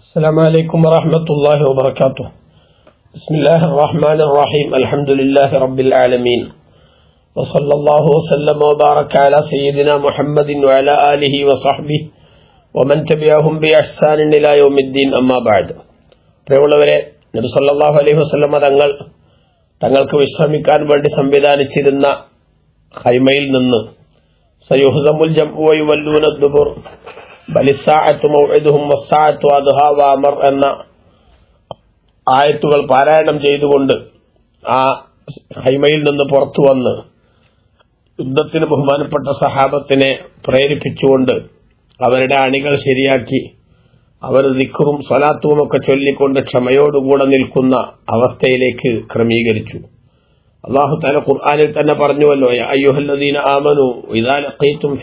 السلام عليكم ورحمة الله وبركاته بسم الله الرحمن الرحيم الحمد لله رب العالمين وصلى الله وسلم وبارك على سيدنا محمد وعلى آله وصحبه ومن تبعهم بإحسان إلى يوم الدين أما بعد പ്രിയമുള്ളവരെ നബി സല്ലല്ലാഹു അലൈഹി വസല്ലമ തങ്ങൾ തങ്ങൾക്ക് വിശ്രമിക്കാൻ വേണ്ടി സംവിധാനിച്ചിരുന്ന ഹൈമയിൽ നിന്ന് സയുഹ്സമുൽ ജംഉ വയുവല്ലൂന ദുബുർ ബലിസാഅത്തു മൗഇദുഹും വസ്സാഅത്തു അദ്ഹാ വഅമർ എന്ന ആയത്തുകൾ പാരായണം ചെയ്തുകൊണ്ട് ആ ഹൈമയിൽ നിന്ന് പുറത്തു വന്ന് യുദ്ധത്തിന് ബഹുമാനപ്പെട്ട സഹാബത്തിനെ പ്രേരിപ്പിച്ചുകൊണ്ട് അവരുടെ അണികൾ ശരിയാക്കി അവർ ദിക്കറും സ്വലാത്തും ഒക്കെ ചൊല്ലിക്കൊണ്ട് ക്ഷമയോടുകൂടെ നിൽക്കുന്ന അവസ്ഥയിലേക്ക് ക്രമീകരിച്ചു. അള്ളാഹു താല ഖുർആാനിൽ തന്നെ പറഞ്ഞുവല്ലോ "യാ അയ്യുഹല്ലദീന ആമനു ഇദാ ലഖീതും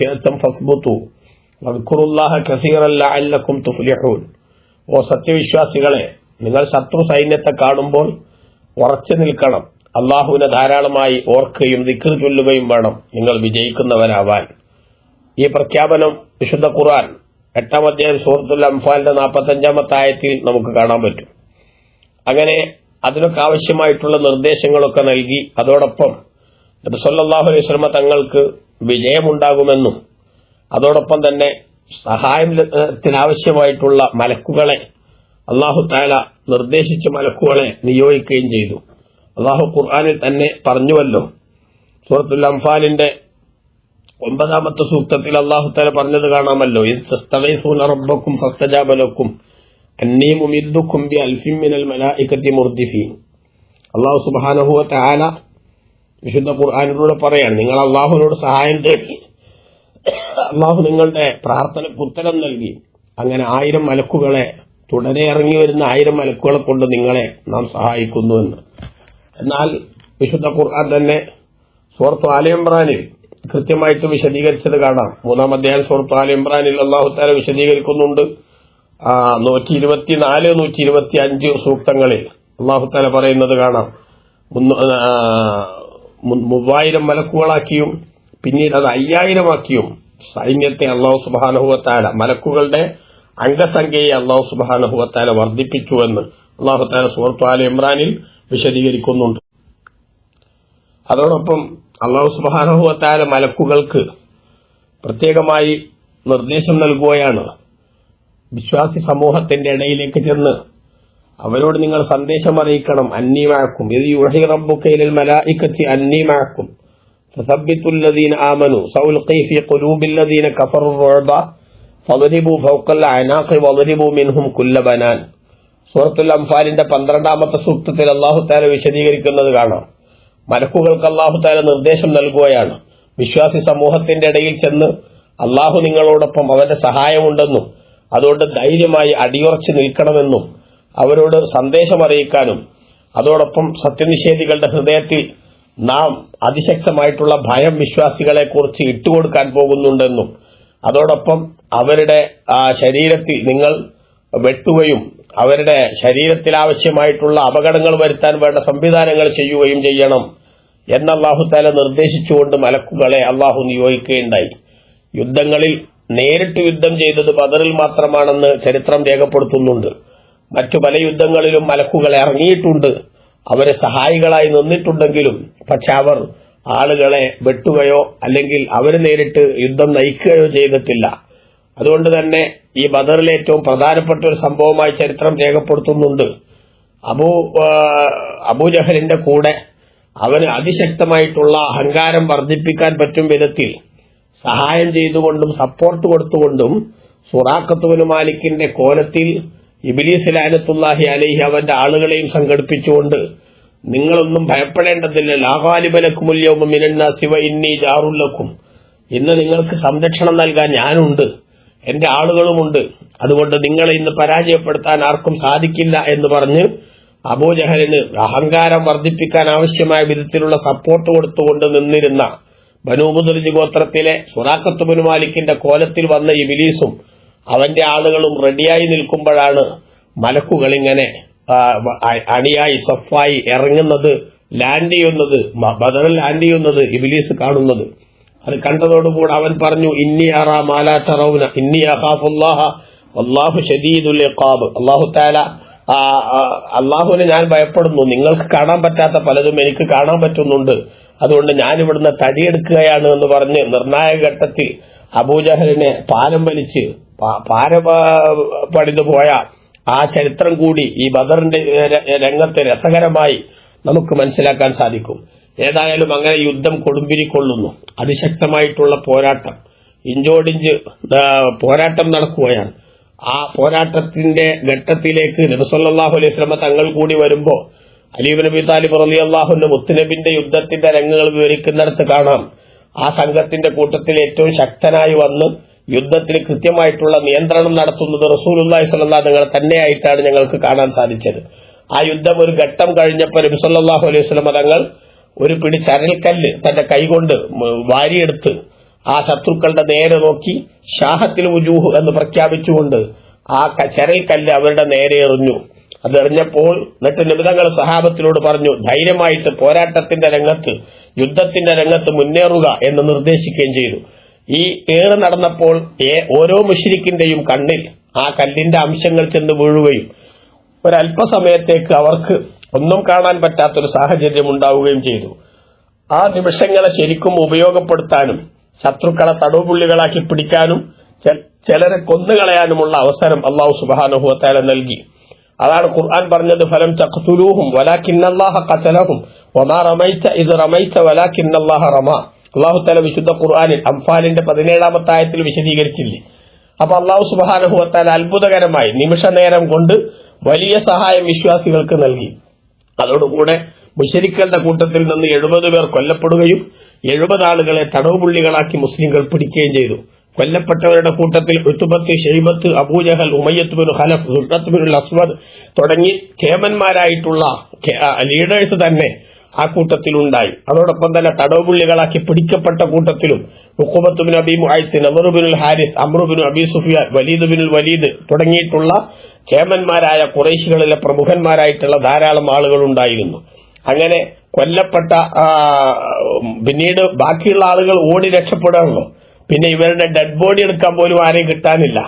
വദ്കുറുല്ലാഹ കസീറൻ ലഅല്ലക്കും തുഫ്ലിഹൂൻ ഓ സത്യവിശ്വാസികളെ നിങ്ങൾ ശത്രു സൈന്യത്തെ കാണുമ്പോൾ ഉറച്ചു നിൽക്കണം. അള്ളാഹുവിനെ ധാരാളമായി ഓർക്കുകയും ദിക്ർ ചൊല്ലുകയും വേണം നിങ്ങൾ വിജയിക്കുന്നവരാവാൻ ഈ പ്രഖ്യാപനം വിശുദ്ധ ഖുർആൻ എട്ടാം അധ്യായം സൂറത്തുൽ അംഫാലിന്റെ നാൽപ്പത്തഞ്ചാമത്തെ ആയത്തിൽ നമുക്ക് കാണാൻ പറ്റും. അങ്ങനെ അതിനൊക്കെ ആവശ്യമായിട്ടുള്ള നിർദ്ദേശങ്ങളൊക്കെ നൽകി അതോടൊപ്പം സല്ലല്ലാഹു അലൈഹി വസല്ലം തങ്ങൾക്ക് വിജയമുണ്ടാകുമെന്നും അതോടൊപ്പം തന്നെ സഹായത്തിനാവശ്യമായിട്ടുള്ള മലക്കുകളെ അള്ളാഹു താല നിർദ്ദേശിച്ച മലക്കുകളെ നിയോഗിക്കുകയും ചെയ്തു. അള്ളാഹു ഖുർആാനിൽ തന്നെ പറഞ്ഞുവല്ലോ സൂറത്തുൽ അംഫാലിന്റെ ഒമ്പതാമത്തെ സൂക്തത്തിൽ അള്ളാഹു താല പറഞ്ഞത് കാണാമല്ലോ റബ്ബക്കും ഫസ്തജാബ ലക്കും അന്നീ മുമിദ്ദുക്കും ബി അള്ളാഹു സുബ്ഹാനഹു വ തആല വിശുദ്ധ ഖുർആാനിലൂടെ പറയാൻ നിങ്ങൾ അള്ളാഹുവിനോട് സഹായം തേടി അള്ളാഹു നിങ്ങളുടെ പ്രാർത്ഥന ഉത്തരം നൽകി. അങ്ങനെ ആയിരം മലക്കുകളെ തുടരെ ഇറങ്ങി വരുന്ന ആയിരം മലക്കുകളെ കൊണ്ട് നിങ്ങളെ നാം സഹായിക്കുന്നുവെന്ന് എന്നാൽ വിശുദ്ധ ഖുർആൻ തന്നെ സൂറത്ത് ആലിയമ്രാനിൽ കൃത്യമായിട്ട് വിശദീകരിച്ചത് കാണാം. മൂന്നാം അധ്യായം സൂറത്ത് ആലിയമ്രാനിൽ അള്ളാഹു താല വിശദീകരിക്കുന്നുണ്ട്. നൂറ്റി ഇരുപത്തിനാല് നൂറ്റി ഇരുപത്തി അഞ്ച് സൂക്തങ്ങളിൽ അള്ളാഹു താല പറയുന്നത് കാണാം. മൂവായിരം മലക്കുകളാക്കിയും പിന്നീട് അത് അയ്യായിരമാക്കിയും സൈന്യത്തെ അള്ളാഹു സുബാനഹുവത്താല മലക്കുകളുടെ അംഗസംഖ്യയെ അള്ളാഹു സുബാനഹുവത്താല വർദ്ധിപ്പിച്ചുവെന്ന് അള്ളാഹു താല സുഹൃത്തു ആല ഇമ്രാനിൽ വിശദീകരിക്കുന്നുണ്ട്. അതോടൊപ്പം അള്ളാഹു സുബാനഹുവത്താല മലക്കുകൾക്ക് പ്രത്യേകമായി നിർദ്ദേശം നൽകുകയാണ്. വിശ്വാസി സമൂഹത്തിന്റെ ഇടയിലേക്ക് ചെന്ന് അവരോട് നിങ്ങൾ സന്ദേശം അറിയിക്കണം. അന്നീമാക്കും ഇത് യുഹി റബ്ബുക്കയിലിൽ മലായിക്കത്തി അന്നീമാക്കും فثبتوا الذين آمنوا سألقي في قلوب الذين كفروا الرعب فاضربوا فوق الأعناق واضربوا منهم كل بنان സൂറത്തുൽ അംഫാലിന്റെ പന്ത്രണ്ടാമത്തെ സൂക്തത്തിൽ അള്ളാഹു താല വിശദീകരിക്കുന്നത് കാണാം മലക്കുകൾക്ക് അള്ളാഹു താല നിർദ്ദേശം നൽകുകയാണ് വിശ്വാസി സമൂഹത്തിന്റെ ഇടയിൽ ചെന്ന് അള്ളാഹു നിങ്ങളോടൊപ്പം അവന്റെ സഹായമുണ്ടെന്നും അതുകൊണ്ട് ധൈര്യമായി അടിയുറച്ച് നിൽക്കണമെന്നും അവരോട് സന്ദേശം അറിയിക്കാനും അതോടൊപ്പം സത്യനിഷേധികളുടെ ഹൃദയത്തിൽ നാം അതിശക്തമായിട്ടുള്ള ഭയം വിശ്വാസികളെ കുറിച്ച് ഇട്ടുകൊടുക്കാൻ പോകുന്നുണ്ടെന്നും അതോടൊപ്പം അവരുടെ ശരീരത്തിൽ നിങ്ങൾ വെട്ടുകയും അവരുടെ ശരീരത്തിൽ ആവശ്യമായിട്ടുള്ള അപകടങ്ങൾ വരുത്താൻ വേണ്ട സംവിധാനങ്ങൾ ചെയ്യുകയും ചെയ്യണം എന്ന് അള്ളാഹു താല നിർദ്ദേശിച്ചുകൊണ്ട് മലക്കുകളെ അള്ളാഹു നിയോഗിക്കുകയുണ്ടായി. യുദ്ധങ്ങളിൽ നേരിട്ട് യുദ്ധം ചെയ്തത് ബദറിൽ മാത്രമാണെന്ന് ചരിത്രം രേഖപ്പെടുത്തുന്നുണ്ട്. മറ്റു പല യുദ്ധങ്ങളിലും മലക്കുകൾ ഇറങ്ങിയിട്ടുണ്ട്. അവരെ സഹായികളായി നിന്നിട്ടുണ്ടെങ്കിലും പക്ഷെ അവർ ആളുകളെ വെട്ടുകയോ അല്ലെങ്കിൽ അവർ നേരിട്ട് യുദ്ധം നയിക്കുകയോ ചെയ്തിട്ടില്ല. അതുകൊണ്ട് തന്നെ ഈ ബദറിലെ ഏറ്റവും പ്രധാനപ്പെട്ട ഒരു സംഭവമായി ചരിത്രം രേഖപ്പെടുത്തുന്നുണ്ട്. അബൂ അബൂജഹലിന്റെ കൂടെ അവന് അതിശക്തമായിട്ടുള്ള അഹങ്കാരം വർദ്ധിപ്പിക്കാൻ പറ്റും വിധത്തിൽ സഹായം ചെയ്തുകൊണ്ടും സപ്പോർട്ട് കൊടുത്തുകൊണ്ടും സുറാഖത്തുവിന് മാലിക്കിന്റെ കോലത്തിൽ ഇബിലീസ് ലാലത്തുല്ലാഹി അലൈഹി അവന്റെ ആളുകളെയും സംഘടിപ്പിച്ചുകൊണ്ട് നിങ്ങളൊന്നും ഭയപ്പെടേണ്ടതില്ല. ലാഹാലിബലക്കുമുല്യവും ശിവ ഇന്നി ജാറുല്ലക്കും ഇന്ന് നിങ്ങൾക്ക് സംരക്ഷണം നൽകാൻ ഞാനുണ്ട്. എന്റെ ആളുകളുമുണ്ട്. അതുകൊണ്ട് നിങ്ങളെ ഇന്ന് പരാജയപ്പെടുത്താൻ ആർക്കും സാധിക്കില്ല എന്ന് പറഞ്ഞ് അബൂജഹലിന് അഹങ്കാരം വർദ്ധിപ്പിക്കാൻ ആവശ്യമായ വിധത്തിലുള്ള സപ്പോർട്ട് കൊടുത്തുകൊണ്ട് നിന്നിരുന്ന ബനൂബുദർജി ഗോത്രത്തിലെ സുറാക്കത്ത് മാലിക്കിന്റെ കോലത്തിൽ വന്ന ഇബിലീസും അവന്റെ ആളുകളും റെഡിയായി നിൽക്കുമ്പോഴാണ് മലക്കുകൾ ഇങ്ങനെ അണിയായി സഫായി ഇറങ്ങുന്നത് ലാൻഡ് ചെയ്യുന്നത് ബദൽ ലാൻഡ് ചെയ്യുന്നത് ഇബിലീസ് കാണുന്നത്. അത് കണ്ടതോടുകൂടെ അവൻ പറഞ്ഞു ഇന്നി അറ മാലാ തറൗന ഇന്നി അഹാഫുല്ലാഹ അള്ളാഹു ഷദീദുൽ ഇഖാബ്. അള്ളാഹു താല അള്ളാഹുവിനെ ഞാൻ ഭയപ്പെടുന്നു. നിങ്ങൾക്ക് കാണാൻ പറ്റാത്ത പലതും എനിക്ക് കാണാൻ പറ്റുന്നുണ്ട്. അതുകൊണ്ട് ഞാൻ ഇവിടുന്ന് തടിയെടുക്കുകയാണ് എന്ന് പറഞ്ഞ് നിർണായക ഘട്ടത്തിൽ അബൂജഹലിനെ പാലം വലിച്ച് പാര പടിഞ്ഞു പോയ ആ ചരിത്രം കൂടി ഈ ബദറിന്റെ രംഗത്തെ രസകരമായി നമുക്ക് മനസ്സിലാക്കാൻ സാധിക്കും. ഏതായാലും അങ്ങനെ യുദ്ധം കൊടുമ്പിരിക്കൊള്ളുന്നു. അതിശക്തമായിട്ടുള്ള പോരാട്ടം. ഇഞ്ചോടിഞ്ച് പോരാട്ടം നടക്കുകയാണ്. ആ പോരാട്ടത്തിന്റെ ഘട്ടത്തിലേക്ക് നബിസൊല്ലാഹു അലൈഹി സ്വലമ തങ്ങൾ കൂടി വരുമ്പോ അലീബ് നബി താലിബ് റലി അള്ളാഹുന്റെ മുത്തുനബിന്റെ യുദ്ധത്തിന്റെ രംഗങ്ങൾ വിവരിക്കുന്നിടത്ത് കാണാം. ആ സംഘത്തിന്റെ കൂട്ടത്തിൽ ഏറ്റവും ശക്തനായി വന്ന് യുദ്ധത്തിൽ കൃത്യമായിട്ടുള്ള നിയന്ത്രണം നടത്തുന്നത് റസൂലുല്ലാഹി സ്വല്ലല്ലാഹു നിങ്ങൾ തന്നെയായിട്ടാണ് ഞങ്ങൾക്ക് കാണാൻ സാധിച്ചത്. ആ യുദ്ധം ഒരു ഘട്ടം കഴിഞ്ഞപ്പോൾ നബി സല്ലല്ലാഹു അലൈഹി വസല്ലം തങ്ങൾ ഒരു പിടി ചരൽക്കല്ല് തന്റെ കൈകൊണ്ട് വാരിയെടുത്ത് ആ ശത്രുക്കളുടെ നേരെ നോക്കി ഷാഹത്തിൽ ഉജൂഹ് എന്ന് പ്രഖ്യാപിച്ചുകൊണ്ട് ആ ചരൽക്കല്ല് അവരുടെ നേരെ എറിഞ്ഞു. അതെറിഞ്ഞപ്പോൾ എന്നിട്ട് നിമിതങ്ങൾ സഹാബത്തിനോട് പറഞ്ഞു ധൈര്യമായിട്ട് പോരാട്ടത്തിന്റെ രംഗത്ത് യുദ്ധത്തിന്റെ രംഗത്ത് മുന്നേറുക എന്ന് നിർദ്ദേശിക്കുകയും ചെയ്തു. ഈ ഏറ് നടന്നപ്പോൾ ഓരോ മുഷിരിക്കിന്റെയും കണ്ണിൽ ആ കല്ലിന്റെ അംശങ്ങൾ ചെന്ന് വീഴുകയും ഒരല്പസമയത്തേക്ക് അവർക്ക് ഒന്നും കാണാൻ പറ്റാത്തൊരു സാഹചര്യം ഉണ്ടാവുകയും ചെയ്തു. ആ നിമിഷങ്ങളെ ശരിക്കും ഉപയോഗപ്പെടുത്താനും ശത്രുക്കളെ തടവുപുള്ളികളാക്കി പിടിക്കാനും ചിലരെ കൊന്നുകളയാനുമുള്ള അവസരം അള്ളാഹു സുബാനുഭവത്താലെ നൽകി. അതാണ് ഖുർആൻ പറഞ്ഞത് ഫലം തഖ്തുലൂഹും വലാകിന്നല്ലാഹ ഖതലഹും വമാ റമൈത ഇദ് റമൈത വലാകിന്നല്ലാഹ റമ. അല്ലാഹു തആല വിശുദ്ധ ഖുർആനിൽ അംഫാലിന്റെ പതിനേഴാമത്തെ ആയത്തിൽ വിശദീകരിച്ചില്ലേ? അപ്പൊ അള്ളാഹു സുബാനുഭവത്താൽ അത്ഭുതകരമായി നിമിഷ നേരം കൊണ്ട് വലിയ സഹായം വിശ്വാസികൾക്ക് നൽകി. അതോടുകൂടെ മുഷരിക്കളുടെ കൂട്ടത്തിൽ നിന്ന് എഴുപത് പേർ കൊല്ലപ്പെടുകയും എഴുപത് ആളുകളെ തടവുപുള്ളികളാക്കി മുസ്ലിങ്ങൾ പിടിക്കുകയും ചെയ്തു. കൊല്ലപ്പെട്ടവരുടെ കൂട്ടത്തിൽ ഉത്തുബത്ത് ഷെയ്ബത്ത് അബൂജഹൽ ഉമയ്യത്തുബിൻ ഹലഫ് സുൽത്തത്തുബിൻ അസ്വദ് തുടങ്ങി ആ, ലീഡേഴ്സ് തന്നെ ആ കൂട്ടത്തിലുണ്ടായി. അതോടൊപ്പം തന്നെ തടവുപുള്ളികളാക്കി പിടിക്കപ്പെട്ട കൂട്ടത്തിലും മുക്കുബത്തുബിൻ അബി മുഹൈത്ത് നവറുബിനുൽ ഹാരിസ് അമ്രുബിൻ അബി സുഫിയാൻ വലീദ് ബിനുൽ വലീദ് തുടങ്ങിയിട്ടുള്ള കേമന്മാരായ കുറേശികളിലെ പ്രമുഖന്മാരായിട്ടുള്ള ധാരാളം ആളുകൾ ഉണ്ടായിരുന്നു. അങ്ങനെ കൊല്ലപ്പെട്ട പിന്നീട് ബാക്കിയുള്ള ആളുകൾ ഓടി രക്ഷപ്പെടാണല്ലോ. പിന്നെ ഇവരുടെ ഡെഡ് ബോഡി എടുക്കാൻ പോലും ആരെയും കിട്ടാനില്ല.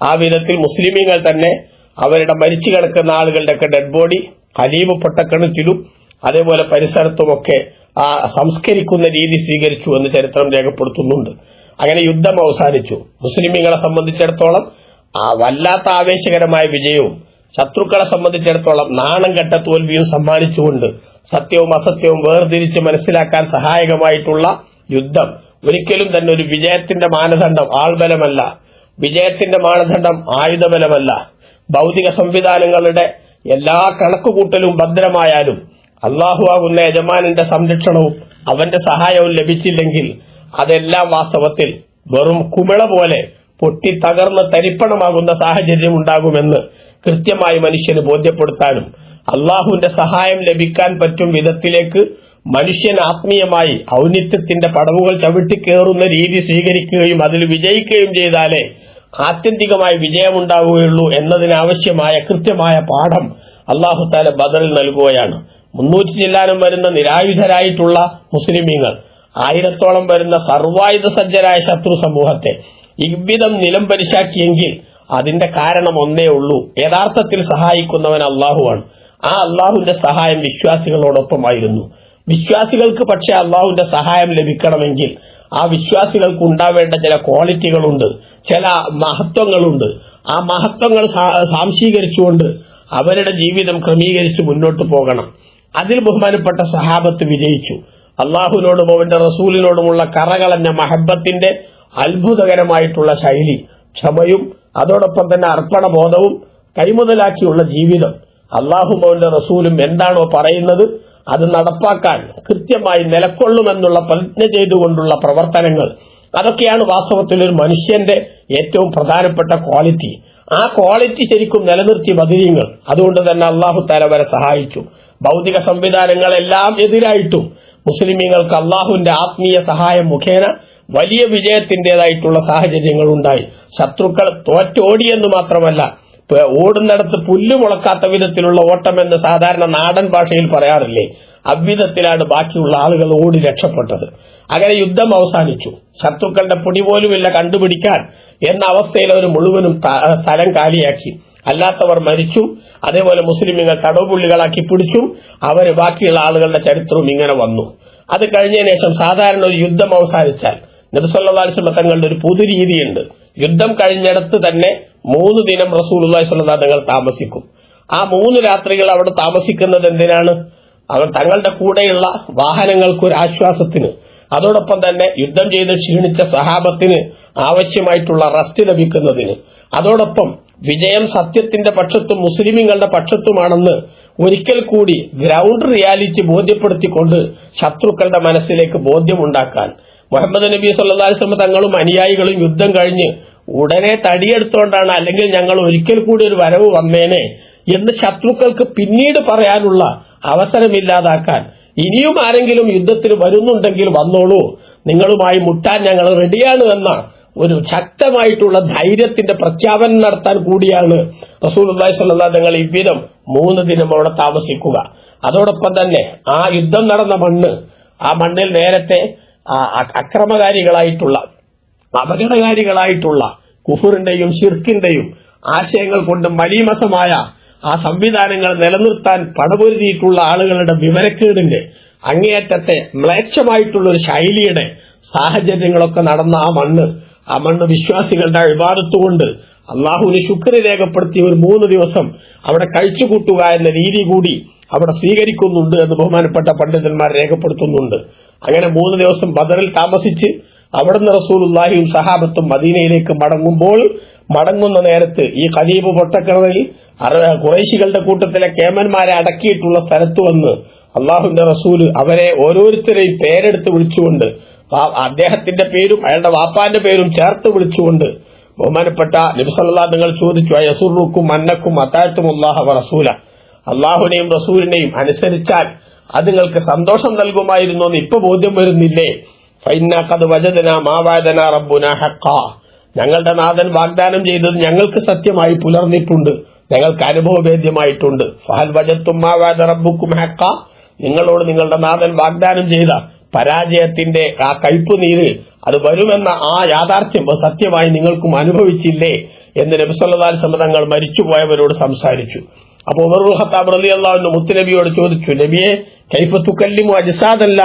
ആ വിധത്തിൽ മുസ്ലിമീങ്ങൾ തന്നെ അവരുടെ മരിച്ചു കിടക്കുന്ന ആളുകളുടെയൊക്കെ ഡെഡ് ബോഡി ഖലീബ് പൊട്ടക്കണത്തിലും അതേപോലെ പരിസരത്തുമൊക്കെ ആ സംസ്കരിക്കുന്ന രീതി സ്വീകരിച്ചു എന്ന് ചരിത്രം രേഖപ്പെടുത്തുന്നുണ്ട്. അങ്ങനെ യുദ്ധം അവസാനിച്ചു. മുസ്ലിമീങ്ങളെ സംബന്ധിച്ചിടത്തോളം ആ വല്ലാത്ത ആവേശകരമായ വിജയവും ശത്രുക്കളെ സംബന്ധിച്ചിടത്തോളം നാണം കെട്ട തോൽവിയും സമ്മാനിച്ചുകൊണ്ട് സത്യവും അസത്യവും വേർതിരിച്ച് മനസ്സിലാക്കാൻ സഹായകമായിട്ടുള്ള യുദ്ധം ഒരിക്കലും തന്നെ ഒരു വിജയത്തിന്റെ മാനദണ്ഡം ആൾബലമല്ല. വിജയത്തിന്റെ മാനദണ്ഡം ആയുധബലമല്ല. ഭൗതിക സംവിധാനങ്ങളുടെ എല്ലാ കണക്കുകൂട്ടലും ഭദ്രമായാലും അള്ളാഹു ആകുന്ന യജമാനന്റെ സംരക്ഷണവും അവന്റെ സഹായവും ലഭിച്ചില്ലെങ്കിൽ അതെല്ലാം വാസ്തവത്തിൽ വെറും കുമിള പോലെ പൊട്ടി തകർന്ന് തരിപ്പണമാകുന്ന സാഹചര്യം ഉണ്ടാകുമെന്ന് കൃത്യമായി മനുഷ്യന് ബോധ്യപ്പെടുത്താനും അള്ളാഹുവിന്റെ സഹായം ലഭിക്കാൻ പറ്റും വിധത്തിലേക്ക് മനുഷ്യൻ ആത്മീയമായി ഔന്നിത്യത്തിന്റെ പടവുകൾ ചവിട്ടിക്കേറുന്ന രീതി സ്വീകരിക്കുകയും അതിൽ വിജയിക്കുകയും ചെയ്താലേ ആത്യന്തികമായി വിജയമുണ്ടാവുകയുള്ളൂ എന്നതിനാവശ്യമായ കൃത്യമായ പാഠം അള്ളാഹു താല ബദറിൽ നൽകുകയാണ്. മുന്നൂറ്റി ചില്ലാനും വരുന്ന നിരായുധരായിട്ടുള്ള മുസ്ലിമീങ്ങൾ ആയിരത്തോളം വരുന്ന സർവായുധ സജ്ജരായ ശത്രു സമൂഹത്തെ ഇവിധം നിലം പരിശാക്കിയെങ്കിൽ അതിന്റെ കാരണം ഒന്നേ ഉള്ളൂ. യഥാർത്ഥത്തിൽ സഹായിക്കുന്നവൻ അള്ളാഹുവാണ് ആ അള്ളാഹുവിന്റെ സഹായം വിശ്വാസികളോടൊപ്പമായിരുന്നു. വിശ്വാസികൾക്ക് പക്ഷേ അള്ളാഹുവിന്റെ സഹായം ലഭിക്കണമെങ്കിൽ ആ വിശ്വാസികൾക്ക് ഉണ്ടാവേണ്ട ചില ക്വാളിറ്റികളുണ്ട് ചില മഹത്വങ്ങളുണ്ട്. ആ മഹത്വങ്ങൾ സാംശീകരിച്ചുകൊണ്ട് അവരുടെ ജീവിതം ക്രമീകരിച്ച് മുന്നോട്ട് പോകണം. അതിൽ ബഹുമാനപ്പെട്ട സഹാബത്ത് വിജയിച്ചു. അള്ളാഹുവിനോടും അവന്റെ റസൂലിനോടുമുള്ള കറകളഞ്ഞ മഹബത്തിന്റെ അത്ഭുതകരമായിട്ടുള്ള ശൈലി ക്ഷമയും അതോടൊപ്പം തന്നെ അർപ്പണബോധവും കൈമുതലാക്കിയുള്ള ജീവിതം. അള്ളാഹു അവന്റെ റസൂലും എന്താണോ പറയുന്നത് അത് നടപ്പാക്കാൻ കൃത്യമായി നിലക്കൊള്ളുമെന്നുള്ള പ്രതിജ്ഞ ചെയ്തുകൊണ്ടുള്ള പ്രവർത്തനങ്ങൾ. അതൊക്കെയാണ് വാസ്തവത്തിൽ ഒരു മനുഷ്യന്റെ ഏറ്റവും പ്രധാനപ്പെട്ട ക്വാളിറ്റി. ആ ക്വാളിറ്റി ശരിക്കും നിലനിർത്തിയ ബദിരീങ്ങൾ അതുകൊണ്ട് തന്നെ അള്ളാഹു താല വരെ സഹായിച്ചു. ഭൗതിക സംവിധാനങ്ങളെല്ലാം എതിരായിട്ടും മുസ്ലിമീങ്ങൾക്ക് അള്ളാഹുവിന്റെ ആത്മീയ സഹായം മുഖേന വലിയ വിജയത്തിന്റേതായിട്ടുള്ള സാഹചര്യങ്ങൾ ഉണ്ടായി ശത്രുക്കൾ തോറ്റോടിയെന്ന് മാത്രമല്ല ഓടുന്നിടത്ത് പുല്ല് മുളക്കാത്ത വിധത്തിലുള്ള ഓട്ടം എന്ന് സാധാരണ നാടൻ ഭാഷയിൽ പറയാറില്ലേ? അவ்விധത്തിലാണ് ബാക്കിയുള്ള ആളുകൾ ഓടി രക്ഷപ്പെട്ടത്. അങ്ങനെ യുദ്ധം അവസാനിച്ചു. ശത്രുക്കളുടെ പൊടി പോലുമില്ല കണ്ടുപിടിക്കാൻ എന്ന അവസ്ഥയിൽ അവർ മുഴുവനും സ്ഥലം കാലിയാക്കി. അല്ലാത്തവർ മരിച്ചു. അതേപോലെ മുസ്ലിമിങ്ങൾ തടവുപുള്ളികളാക്കി പിടിച്ചു അവർ ബാക്കിയുള്ള ആളുകളുടെ ചരിത്രവും ഇങ്ങനെ വന്നു. അത് കഴിഞ്ഞതിന് ശേഷം സാധാരണ ഒരു യുദ്ധം അവസാനിച്ചാൽ നബിസല്ലാസ്ലമ തങ്ങളുടെ ഒരു പൊതു രീതിയുണ്ട്. യുദ്ധം കഴിഞ്ഞിടത്ത് തന്നെ മൂന്ന് ദിനം റസൂലുള്ളാഹി സ്വല്ലല്ലാഹു തങ്ങൾ താമസിക്കും. ആ മൂന്ന് രാത്രികൾ അവിടെ താമസിക്കുന്നത് എന്തിനാണ്? അവർ തങ്ങളുടെ കൂടെയുള്ള വാഹനങ്ങൾക്ക് ഒരു ആശ്വാസത്തിന്. അതോടൊപ്പം തന്നെ യുദ്ധം ചെയ്ത് ക്ഷീണിച്ച സഹാബത്തിന് ആവശ്യമായിട്ടുള്ള റെസ്റ്റ് ലഭിക്കുന്നതിന്. അതോടൊപ്പം വിജയം സത്യത്തിന്റെ പക്ഷത്തും മുസ്ലിമുകളുടെ പക്ഷത്തുമാണെന്ന് ഒരിക്കൽ കൂടി ഗ്രൗണ്ട് റിയാലിറ്റി ബോധ്യപ്പെടുത്തിക്കൊണ്ട് ശത്രുക്കളുടെ മനസ്സിലേക്ക് ബോധ്യമുണ്ടാക്കാൻ. മുഹമ്മദ് നബി സല്ലാസ്ലമ തങ്ങളും അനുയായികളും യുദ്ധം കഴിഞ്ഞ് ഉടനെ തടിയെടുത്തോണ്ടാണ് അല്ലെങ്കിൽ ഞങ്ങൾ ഒരിക്കൽ കൂടി ഒരു വരവ് വന്നേനെ എന്ന് ശത്രുക്കൾക്ക് പിന്നീട് പറയാനുള്ള അവസരമില്ലാതാക്കാൻ ഇനിയും ആരെങ്കിലും യുദ്ധത്തിൽ വരുന്നുണ്ടെങ്കിൽ വന്നോളൂ. നിങ്ങളുമായി മുട്ടാൻ ഞങ്ങൾ റെഡിയാണ് എന്ന ഒരു ശക്തമായിട്ടുള്ള ധൈര്യത്തിന്റെ പ്രഖ്യാപനം നടത്താൻ കൂടിയാണ് റസൂൽ അള്ളാഹിസ്വല്ലാ നിങ്ങൾ ഇവ്വിധം മൂന്ന് ദിനം അവിടെ താമസിക്കുക. അതോടൊപ്പം തന്നെ ആ യുദ്ധം നടന്ന മണ്ണ് ആ മണ്ണിൽ നേരത്തെ അക്രമകാരികളായിട്ടുള്ള അപകടകാരികളായിട്ടുള്ള കുഫുറിന്റെയും ഷിർക്കിന്റെയും ആശയങ്ങൾ കൊണ്ട് മലീമസമായ ആ സംവിധാനങ്ങൾ നിലനിർത്താൻ പടപൊരുതിയിട്ടുള്ള ആളുകളുടെ വിവരക്കേടിന്റെ അങ്ങേയറ്റത്തെ മ്ലേച്ഛമായിട്ടുള്ള ഒരു ശൈലിയുടെ സാഹചര്യങ്ങളൊക്കെ നടന്ന ആ മണ്ണ് ആ മണ്ണ് വിശ്വാസികളുടെ അഴിപാടത്തുകൊണ്ട് അള്ളാഹുവിന് ശുക്രി രേഖപ്പെടുത്തി ഒരു മൂന്ന് ദിവസം അവിടെ കഴിച്ചുകൂട്ടുക എന്ന രീതി കൂടി അവിടെ സ്വീകരിക്കുന്നുണ്ട് എന്ന് ബഹുമാനപ്പെട്ട പണ്ഡിതന്മാർ രേഖപ്പെടുത്തുന്നുണ്ട്. അങ്ങനെ മൂന്ന് ദിവസം ബദറിൽ താമസിച്ച് അവിടുന്ന് റസൂലുല്ലാഹിയും സഹാബത്തും മദീനയിലേക്ക് മടങ്ങുമ്പോൾ മടങ്ങുന്ന നേരത്ത് ഈ ഖലീബ് പൊട്ടക്കറയിൽ കുറേശികളുടെ കൂട്ടത്തിലെ കേമന്മാരെ അടക്കിയിട്ടുള്ള സ്ഥലത്ത് വന്ന് അള്ളാഹുവിന്റെ റസൂൽ അവരെ ഓരോരുത്തരെയും പേരെടുത്ത് വിളിച്ചുകൊണ്ട് അദ്ദേഹത്തിന്റെ പേരും അയാളുടെ വാപ്പാന്റെ പേരും ചേർത്ത് വിളിച്ചുകൊണ്ട് ബഹുമാനപ്പെട്ട നബിസല്ലാ നിങ്ങൾ ചോദിച്ചു യസുറുക്കും അന്നക്കും അത്താഴത്തും അള്ളാഹ റസൂല? അള്ളാഹുവിനെയും റസൂലിനെയും അനുസരിച്ചാൽ അത് നിങ്ങൾക്ക് സന്തോഷം നൽകുമായിരുന്നു എന്ന് ഇപ്പൊ ബോധ്യം വരുന്നില്ലേ? ഞങ്ങളുടെ നാഥൻ വാഗ്ദാനം ചെയ്തത് ഞങ്ങൾക്ക് സത്യമായി പുലർന്നിട്ടുണ്ട്. ഞങ്ങൾക്ക് അനുഭവവേദ്യമായിട്ടുണ്ട്. ഫഹൽ വജത്തും മാവാദ റബ്ബുക്കും ഹക്ക നിങ്ങളോട് നിങ്ങളുടെ നാഥൻ വാഗ്ദാനം ചെയ്ത പരാജയത്തിന്റെ ആ കയ്പ് നീര് അത് വരുമെന്ന ആ യാഥാർത്ഥ്യം സത്യമായി നിങ്ങൾക്കും അനുഭവിച്ചില്ലേ എന്ന് നബിസ്വല്ലാൽ സമതങ്ങൾ മരിച്ചുപോയവരോട് സംസാരിച്ചു. അപ്പൊ ഉമറുൽ ഖത്താബ് റലി അള്ളാഹുന്റെ മുത്തുനബിയോട് ചോദിച്ചു നബിയെ കൈഫത്തുക്കല്ലിമു അജിസാദല്ല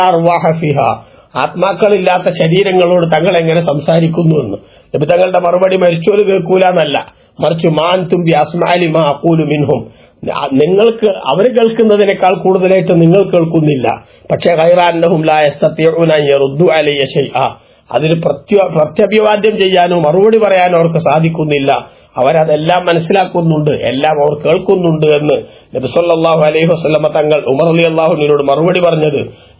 ഫിഹ? ആത്മാക്കളില്ലാത്ത ശരീരങ്ങളോട് തങ്ങൾ എങ്ങനെ സംസാരിക്കുന്നു എന്ന്. നബി തങ്ങളുടെ മറുപടി മരിച്ചോൽ കേൾക്കൂല എന്നല്ല. മറിച്ച് മാൻ തുമ്പി അസ്മാലി മാ അക്കൂലു മിൻഹും. നിങ്ങൾക്ക് അവർ കേൾക്കുന്നതിനേക്കാൾ കൂടുതലായിട്ട് നിങ്ങൾ കേൾക്കുന്നില്ല. പക്ഷേ ഖൈറാന്നഹും ലാ യസ്തത്തിഉന അൻ യറുദ്ദു അലയ്യ അതിന് പ്രത്യ പ്രത്യഭിവാദ്യം ചെയ്യാനോ മറുപടി പറയാനോ അവർക്ക് സാധിക്കുന്നില്ല. അവരതെല്ലാം മനസ്സിലാക്കുന്നുണ്ട് എല്ലാം അവർ കേൾക്കുന്നുണ്ട് എന്ന് നബിസൊല്ലാഹു അലൈഹി വസ്ലമ തങ്ങൾ ഉമർ അലി അള്ളാഹുവിനോട് മറുപടി പറഞ്ഞത്.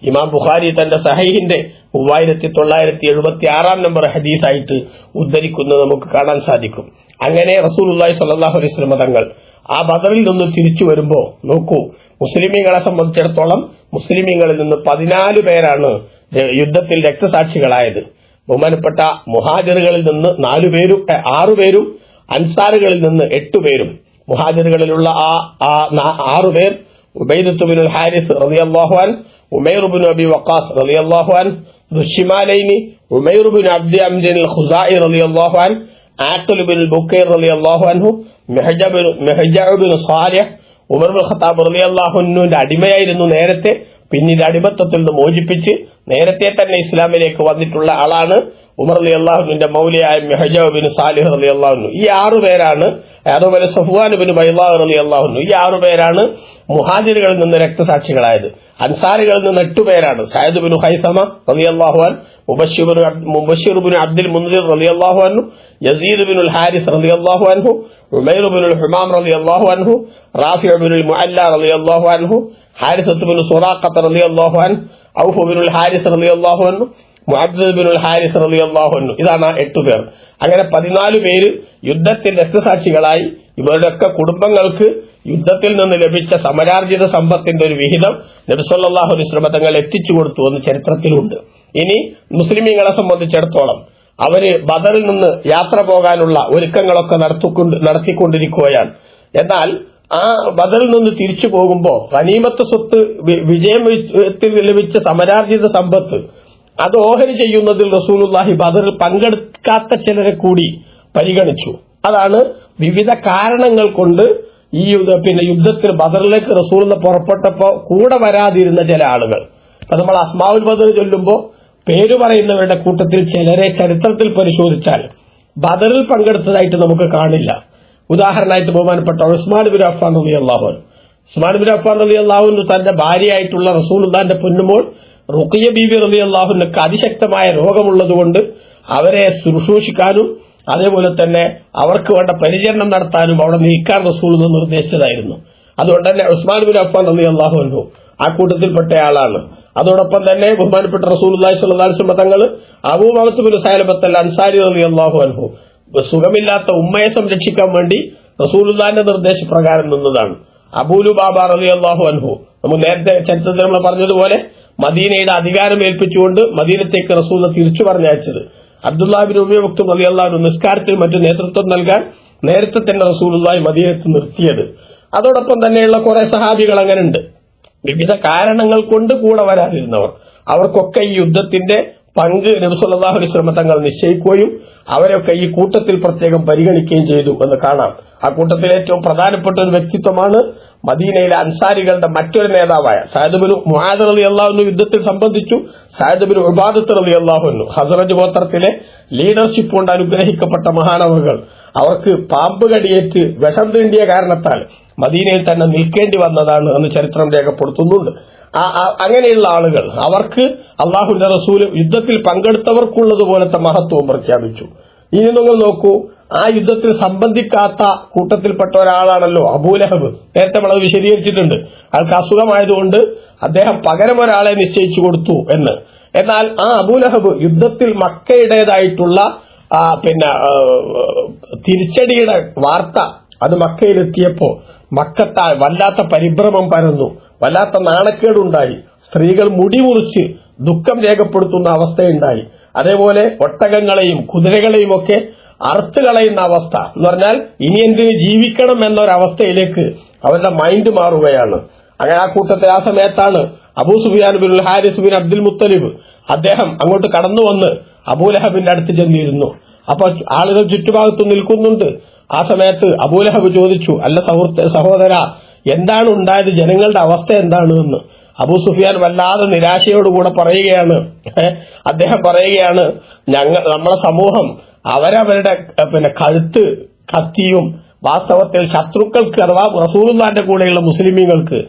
ഇമാം ബുഖാരി തന്റെ സഹൈഹിന്റെ മൂവായിരത്തി തൊള്ളായിരത്തി എഴുപത്തി ആറാം നമ്പർ ഹദീസായിട്ട് ഉദ്ധരിക്കുന്നത് നമുക്ക് കാണാൻ സാധിക്കും. അങ്ങനെ അള്ളാഹി സ്വല്ലാഹു അലൈഹി വസ്ലമ തങ്ങൾ ആ ബദറിൽ നിന്ന് തിരിച്ചു വരുമ്പോ നോക്കൂ മുസ്ലിമീങ്ങളെ സംബന്ധിച്ചിടത്തോളം മുസ്ലിമീങ്ങളിൽ നിന്ന് പതിനാല് പേരാണ് യുദ്ധത്തിൽ രക്തസാക്ഷികളായത്. ബഹുമാനപ്പെട്ട മുഹാജറുകളിൽ നിന്ന് നാലുപേരും ആറുപേരും അൻസാറുകളിൽ നിന്ന് എട്ടുപേരും മുഹാജിറുകളിലുള്ള ആ ആറുപേർ ഉബൈദത്തുബിനുൽ ഹാരിസ് റളിയല്ലാഹുഅൻ ഉമൈറുബിൻ അബി വഖാസ് റളിയല്ലാഹുഅൻ ദുഷിമാലൈനി ഉമൈറുബിൻ അബ്ദി അംജിൻ ഖുസായി റളിയല്ലാഹുഅൻ ആഖിൽ ബിൻ ബുക്കൈർ റളിയല്ലാഹു അൻഹു Mehjabin Mehjab bin Salih Umar bin Khattab അള്ളാഹുനുവിന്റെ അടിമയായിരുന്നു നേരത്തെ പിന്നീട് അടിമത്തത്തിൽ നിന്ന് മോചിപ്പിച്ച് നേരത്തെ തന്നെ ഇസ്ലാമിലേക്ക് വന്നിട്ടുള്ള ആളാണ് ഉമർ അലി അള്ളാഹുവിന്റെ മൗലിയായ മെഹജബിൻ ബിൻ സാലിഹ് അലി അള്ളാഹുനു ഈ ആറുപേരാണ് അതുപോലെ സഫ്വാൻ ബിൻ ബൈലാഹ് അലി അള്ളാഹുനു ഈ ആറുപേരാണ് മുഹാജിറുകളിൽ നിന്ന് രക്തസാക്ഷികളായത്. അൻസാരികളിൽ നിന്ന് എട്ടുപേരാണ് സയദ് ബിൻ ഹൈസമ റലി അള്ളാഹുഅൻ മുബഷീർ ബിൻ അബ്ദുൽ മുൻദിർ റലി അള്ളാഹുവാനു യസീദ് ബിൻ ഹാരിസ് റലി അള്ളാഹു അൻഹു ഉമൈർ ബിൻ ഹുമാം റലി അള്ളാഹു അൻഹു റാഫിഅ ഉൽ മുഅല്ല റലി അള്ളാഹു അൻഹു ഹാരിസത്ത് ബിൻ സുറാഖത്ത് റലി അള്ളാഹു അൻ ഔഫ് ബിൻ ഹാരിസ് റലി അള്ളാഹു ബിൻ ഹാരിസ് അൻഹു. ഇതാണ് എട്ടു പേർ. അങ്ങനെ പതിനാല് പേര് യുദ്ധത്തിൽ രക്തസാക്ഷികളായി ഇവരുടെയൊക്കെ കുടുംബങ്ങൾക്ക് യുദ്ധത്തിൽ നിന്ന് ലഭിച്ച സമരാർജിത സമ്പത്തിന്റെ ഒരു വിഹിതം നബിസൊല്ലാഹു അലൈഹി തങ്ങൾ എത്തിച്ചു കൊടുത്തു എന്ന് ചരിത്രത്തിലുണ്ട്. ഇനി മുസ്ലിമീങ്ങളെ സംബന്ധിച്ചിടത്തോളം അവർ ബദറിൽ നിന്ന് യാത്ര പോകാനുള്ള ഒരുക്കങ്ങളൊക്കെ നടത്തിക്കൊണ്ടിരിക്കുകയാണ്. എന്നാൽ ആ ബദറിൽ നിന്ന് തിരിച്ചു പോകുമ്പോൾ ഗനീമത്ത് സ്വത്ത് വിജയം ലഭിച്ച സമരാർജിത സമ്പത്ത് അത് ഓഹരി ചെയ്യുന്നതിൽ റസൂലുള്ളാഹി ബദറിൽ പങ്കെടുക്കാത്ത ചിലരെ കൂടി പരിഗണിച്ചു. അതാണ് വിവിധ കാരണങ്ങൾ കൊണ്ട് ഈ പിന്നെ യുദ്ധത്തിൽ ബദറിലേക്ക് റസൂൽ നിന്ന് പുറപ്പെട്ടപ്പോ കൂടെ വരാതിരുന്ന ചില ആളുകൾ. അപ്പൊ നമ്മൾ അസ്മാവുൽ ബദർ ചൊല്ലുമ്പോൾ പേര് പറയുന്നവരുടെ കൂട്ടത്തിൽ ചിലരെ ചരിത്രത്തിൽ പരിശോധിച്ചാൽ ബദറിൽ പങ്കെടുത്തതായിട്ട് നമുക്ക് കാണില്ല. ഉദാഹരണമായിട്ട് ബഹുമാനപ്പെട്ട ഉസ്മാൻ ബിൻ അഫ്ഫാൻ അലി അള്ളാഹു ഉസ്മാൻ ബിൻ അഫ്ഫാൻ അലി അള്ളാഹുവിന് തന്റെ ഭാര്യയായിട്ടുള്ള റസൂൽ റസൂലുള്ളാന്റെ പൊന്നുമോൾ റുഖിയ ബീബി റബി അള്ളാഹുനക്ക് അതിശക്തമായ രോഗമുള്ളതുകൊണ്ട് അവരെ ശുശ്രൂഷിക്കാനും അതേപോലെ തന്നെ അവർക്ക് വേണ്ട പരിചരണം നടത്താനും അവിടെ നീക്കാൻ റസൂൽ നിർദ്ദേശിച്ചതായിരുന്നു. അതുകൊണ്ട് തന്നെ ഉസ്മാൻ ബിൻ അഫ്ഫാൻ റബി അള്ളാഹു ആ കൂട്ടത്തിൽപ്പെട്ട ആളാണ്. അതോടൊപ്പം തന്നെ ബഹുമാനപ്പെട്ട റസൂൽ അള്ളാഹി തങ്ങൾ അബൂ മഹത്തുബിൻ സാലബത്തൽ അൻസാരി റബി അള്ളാഹു അനുഭവം സുഖമില്ലാത്ത ഉമ്മയെ സംരക്ഷിക്കാൻ വേണ്ടി റസൂലുല്ലാന്റെ നിർദ്ദേശപ്രകാരം നിന്നതാണ്. അബൂലു ബാബ റബി അള്ളാഹു അൻഹു നമ്മൾ നേരത്തെ ചരിത്രത്തിൽ നമ്മൾ പറഞ്ഞതുപോലെ മദീനയുടെ അധികാരം ഏൽപ്പിച്ചുകൊണ്ട് മദീനത്തേക്ക് റസൂൽ തിരിച്ചു പറഞ്ഞയച്ചത്. അബ്ദുല്ലാബിൻ ഉപയോക്തും അലി അള്ളാഹു നിസ്കാരത്തിൽ മറ്റു നേതൃത്വം നൽകാൻ നേരത്തെ തന്നെ റസൂലുള്ളാഹി മദീനത്ത് നിർത്തിയത്. അതോടൊപ്പം തന്നെയുള്ള കുറെ സഹാബികൾ അങ്ങനെയുണ്ട് വിവിധ കാരണങ്ങൾ കൊണ്ട് കൂടെ വരാതിരുന്നവർ. അവർക്കൊക്കെ ഈ യുദ്ധത്തിന്റെ പങ്ക് നബിസ്വല്ലാഹു അലൈഹി തങ്ങൾ നിശ്ചയിക്കുകയും അവരൊക്കെ ഈ കൂട്ടത്തിൽ പ്രത്യേകം പരിഗണിക്കുകയും ചെയ്തു എന്ന് കാണാം. ആ കൂട്ടത്തിൽ ഏറ്റവും പ്രധാനപ്പെട്ട ഒരു വ്യക്തിത്വമാണ് മദീനയിലെ അൻസാരികളുടെ മറ്റൊരു നേതാവായ സായദബിന് മുഹാദ് അലി അള്ളാഹുന്നു യുദ്ധത്തിൽ സംബന്ധിച്ചു. സായദബിന് ഉബാദത്ത് അലി അള്ളാഹുന്നു ഹസറജ് ഗോത്രത്തിലെ ലീഡർഷിപ്പ് കൊണ്ട് അനുഗ്രഹിക്കപ്പെട്ട മഹാനവകൾ. അവർക്ക് പാമ്പ് കടിയേറ്റ് വിഷം തീണ്ടിയ കാരണത്താൽ മദീനയിൽ തന്നെ നിൽക്കേണ്ടി വന്നതാണ് എന്ന് ചരിത്രം രേഖപ്പെടുത്തുന്നുണ്ട്. അങ്ങനെയുള്ള ആളുകൾ അവർക്ക് അള്ളാഹുന്റെ റസൂൽ യുദ്ധത്തിൽ പങ്കെടുത്തവർക്കുള്ളതുപോലത്തെ മഹത്വവും പ്രഖ്യാപിച്ചു. ഇനി നിങ്ങൾ നോക്കൂ ആ യുദ്ധത്തിൽ സംബന്ധിക്കാത്ത കൂട്ടത്തിൽപ്പെട്ട ഒരാളാണല്ലോ അബൂലഹബ്. നേരത്തെ നമ്മളത് വിശദീകരിച്ചിട്ടുണ്ട്. അയാൾക്ക് അസുഖമായതുകൊണ്ട് അദ്ദേഹം പകരം ഒരാളെ നിശ്ചയിച്ചു കൊടുത്തു എന്ന്. എന്നാൽ ആ അബൂലഹബ് യുദ്ധത്തിൽ മക്കയുടേതായിട്ടുള്ള പിന്നെ തിരിച്ചടിയുടെ വാർത്ത അത് മക്കയിലെത്തിയപ്പോ മക്കത്താൽ വല്ലാത്ത പരിഭ്രമം പരന്നു. വല്ലാത്ത നാണക്കേടുണ്ടായി. സ്ത്രീകൾ മുടിമുറിച്ച് ദുഃഖം രേഖപ്പെടുത്തുന്ന അവസ്ഥയുണ്ടായി. അതേപോലെ ഒട്ടകങ്ങളെയും കുതിരകളെയും ഒക്കെ അറുത്ത് കളയുന്ന അവസ്ഥ എന്ന് പറഞ്ഞാൽ ഇനി എന്തിന് ജീവിക്കണം എന്നൊരവസ്ഥയിലേക്ക് അവരുടെ മൈൻഡ് മാറുകയാണ്. അങ്ങനെ ആ കൂട്ടത്തിൽ ആ സമയത്താണ് Abu Sufyan bin Harith bin Abdul Muttalib അദ്ദേഹം അങ്ങോട്ട് കടന്നു വന്ന് അബൂലഹബിന്റെ അടുത്ത് ചെന്നിരുന്നു. അപ്പൊ ആളുകൾ ചുറ്റുഭാഗത്ത് നിൽക്കുന്നുണ്ട്. ആ സമയത്ത് അബൂലഹബ് ചോദിച്ചു അല്ല സൗഹൃദ സഹോദര എന്താണ് ഉണ്ടായത്? ജനങ്ങളുടെ അവസ്ഥ എന്താണ്? എന്ന്. അബൂ സുഫിയാൻ വല്ലാതെ നിരാശയോടുകൂടെ പറയുകയാണ്. അദ്ദേഹം പറയുകയാണ് ഞങ്ങൾ നമ്മളെ സമൂഹം അവരവരുടെ പിന്നെ കഴുത്ത് കത്തിയും വാസ്തവത്തിൽ ശത്രുക്കൾക്ക് അഥവാ റസൂലുള്ളാന്റെ കൂടെയുള്ള മുസ്ലിമീങ്ങൾക്ക്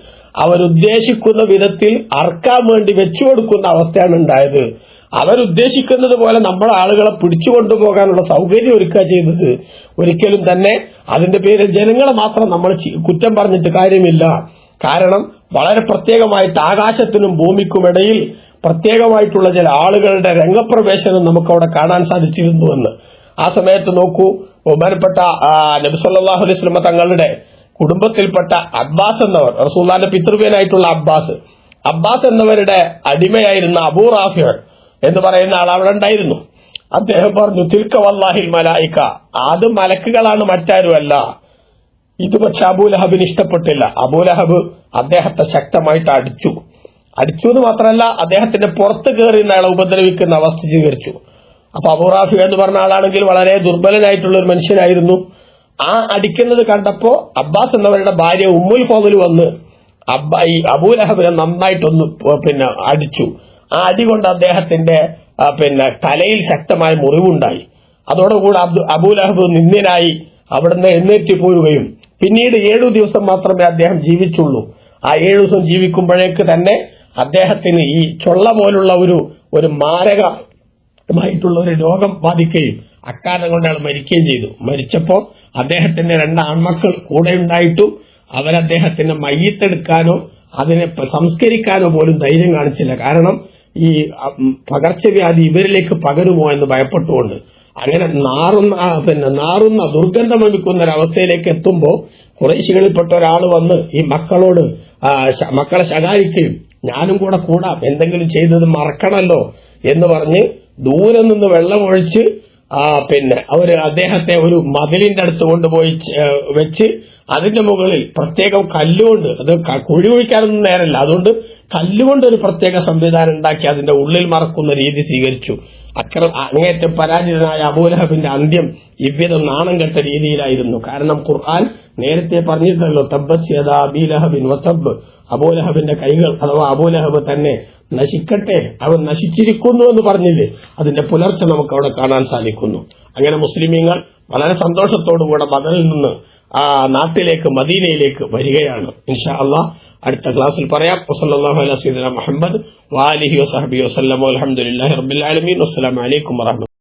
അവരുദ്ദേശിക്കുന്ന വിധത്തിൽ അർക്കാൻ വേണ്ടി വെച്ചു കൊടുക്കുന്ന അവസ്ഥയാണ് ഉണ്ടായത്. അവരുദ്ദേശിക്കുന്നത് പോലെ നമ്മളെ ആളുകളെ പിടിച്ചു കൊണ്ടുപോകാനുള്ള സൗകര്യം ഒരുക്കുക ചെയ്തത് ഒരിക്കലും തന്നെ അതിന്റെ പേരിൽ ജനങ്ങളെ മാത്രം നമ്മൾ കുറ്റം പറഞ്ഞിട്ട് കാര്യമില്ല. കാരണം വളരെ പ്രത്യേകമായിട്ട് ആകാശത്തിനും ഭൂമിക്കുമിടയിൽ പ്രത്യേകമായിട്ടുള്ള ചില ആളുകളുടെ രംഗപ്രവേശനം നമുക്കവിടെ കാണാൻ സാധിച്ചിരുന്നുവെന്ന് ആ സമയത്ത് നോക്കൂ ബഹുമാനപ്പെട്ട നബിസല്ലാഹു അലൈഹി തങ്ങളുടെ കുടുംബത്തിൽപ്പെട്ട അബ്ബാസ് എന്നവർ റസൂല്ലാന്റെ പിതൃവ്യനായിട്ടുള്ള അബ്ബാസ്. അബ്ബാസ് എന്നവരുടെ അടിമയായിരുന്ന അബൂ റാഫിർ എന്ന് പറയുന്ന ആൾ അവിടെ ഉണ്ടായിരുന്നു. അദ്ദേഹം പറഞ്ഞു തിൽക്ക വല്ലാഹിൽ മലായിക്ക അത് മലക്കുകളാണ് മറ്റാരുമല്ല. ഇത് പക്ഷെ അബൂലഹബിന് ഇഷ്ടപ്പെട്ടില്ല. അബൂലഹബ് അദ്ദേഹത്തെ ശക്തമായിട്ട് അടിച്ചു. അടിച്ചു എന്ന് മാത്രമല്ല അദ്ദേഹത്തിന്റെ പുറത്ത് കയറി അയാളെ ഉപദ്രവിക്കുന്ന അവസ്ഥ സ്വീകരിച്ചു. അപ്പൊ അബുറാഫി എന്ന് പറഞ്ഞ ആളാണെങ്കിൽ വളരെ ദുർബലനായിട്ടുള്ള ഒരു മനുഷ്യനായിരുന്നു. ആ അടിക്കുന്നത് കണ്ടപ്പോ അബ്ബാസ് എന്നവരുടെ ഭാര്യ ഉമ്മുൽ ഫോമിൽ വന്ന് അബ്ബ ഈ അബൂലഹബിനെ നന്നായിട്ടൊന്ന് പിന്നെ അടിച്ചു. ആ അടി കൊണ്ട് അദ്ദേഹത്തിന്റെ പിന്നെ തലയിൽ ശക്തമായ മുറിവുണ്ടായി. അതോടുകൂടി അബ്ദു അബൂലഹബ് നിന്ദ്യനായി അവിടുന്ന് എഴുന്നേറ്റ് പോരുകയും പിന്നീട് ഏഴു ദിവസം മാത്രമേ അദ്ദേഹം ജീവിച്ചുള്ളൂ. ആ ഏഴു ദിവസം ജീവിക്കുമ്പോഴേക്ക് തന്നെ അദ്ദേഹത്തിന് ഈ ചൊള്ള പോലുള്ള ഒരു ഒരു മാരകമായിട്ടുള്ള ഒരു രോഗം ബാധിക്കുകയും അക്കാലം കൊണ്ട് അയാൾ മരിക്കുകയും ചെയ്തു. മരിച്ചപ്പോൾ അദ്ദേഹത്തിന്റെ രണ്ട് ആൺമക്കൾ കൂടെ ഉണ്ടായിട്ടും അവരദ്ദേഹത്തിന്റെ മയ്യത്തെടുക്കാനോ അതിനെ സംസ്കരിക്കാനോ പോലും ധൈര്യം കാണിച്ചില്ല. കാരണം ഈ പകർച്ചവ്യാധി ഇവരിലേക്ക് പകരുമോ എന്ന് ഭയപ്പെട്ടുകൊണ്ട് അങ്ങനെ നാറുന്ന പിന്നെ നാറുന്ന ദുർഗന്ധം വമിക്കുന്ന ഒരു അവസ്ഥയിലേക്ക് എത്തുമ്പോൾ കുറേശികളിൽപ്പെട്ട ഒരാൾ വന്ന് ഈ മക്കളോട് മക്കളെ ശകാരിക്കുകയും ഞാനും കൂടെ കൂടാം. എന്തെങ്കിലും ചെയ്തത് മറക്കണല്ലോ എന്ന് പറഞ്ഞ് ദൂരെ നിന്ന് വെള്ളമൊഴിച്ച് ആ പിന്നെ അവർ അദ്ദേഹത്തെ ഒരു മതിലിന്റെ അടുത്ത് കൊണ്ടുപോയി വെച്ച് അതിന്റെ മുകളിൽ പ്രത്യേകം കല്ലുകൊണ്ട് അത് കുഴി കുഴിക്കാനൊന്നും നേരല്ല. അതുകൊണ്ട് കല്ലുകൊണ്ടൊരു പ്രത്യേക സംവിധാനം ഉണ്ടാക്കി അതിന്റെ ഉള്ളിൽ മറക്കുന്ന രീതി സ്വീകരിച്ചു. അക്രം അങ്ങേറ്റം പരാജിതനായ അബൂലഹബിന്റെ അന്ത്യം ഇവ്യതം നാണം കെട്ട രീതിയിലായിരുന്നു. കാരണം ഖുർആൻ നേരത്തെ പറഞ്ഞിരുന്നല്ലോ തബ്ബിൻ വസബ് അബൂലഹബിന്റെ കൈകൾ അഥവാ അബൂലഹബ് തന്നെ നശിക്കട്ടെ അവൻ നശിച്ചിരിക്കുന്നു എന്ന് പറഞ്ഞില്ലേ? അതിന്റെ പുലർച്ചെ നമുക്ക് അവിടെ കാണാൻ സാധിക്കുന്നു. അങ്ങനെ മുസ്ലിമീങ്ങൾ വളരെ സന്തോഷത്തോടുകൂടെ ബദലിൽ നിന്ന് ആ നാട്ടിലേക്ക് മദീനയിലേക്ക് വരികയാണ്. ഇൻഷാ അള്ളാഹ് അടുത്ത ക്ലാസ്സിൽ പറയാം. വസല്ലല്ലാഹു അലൈഹി മുഹമ്മദ് വാലിഹി വസഹബി വസല്ലം. അൽഹംദുലില്ലാഹി റബ്ബിൽ ആലമീൻ. വസ്സലാമു അലൈക്കും വറഹ്മത്തുള്ളാഹി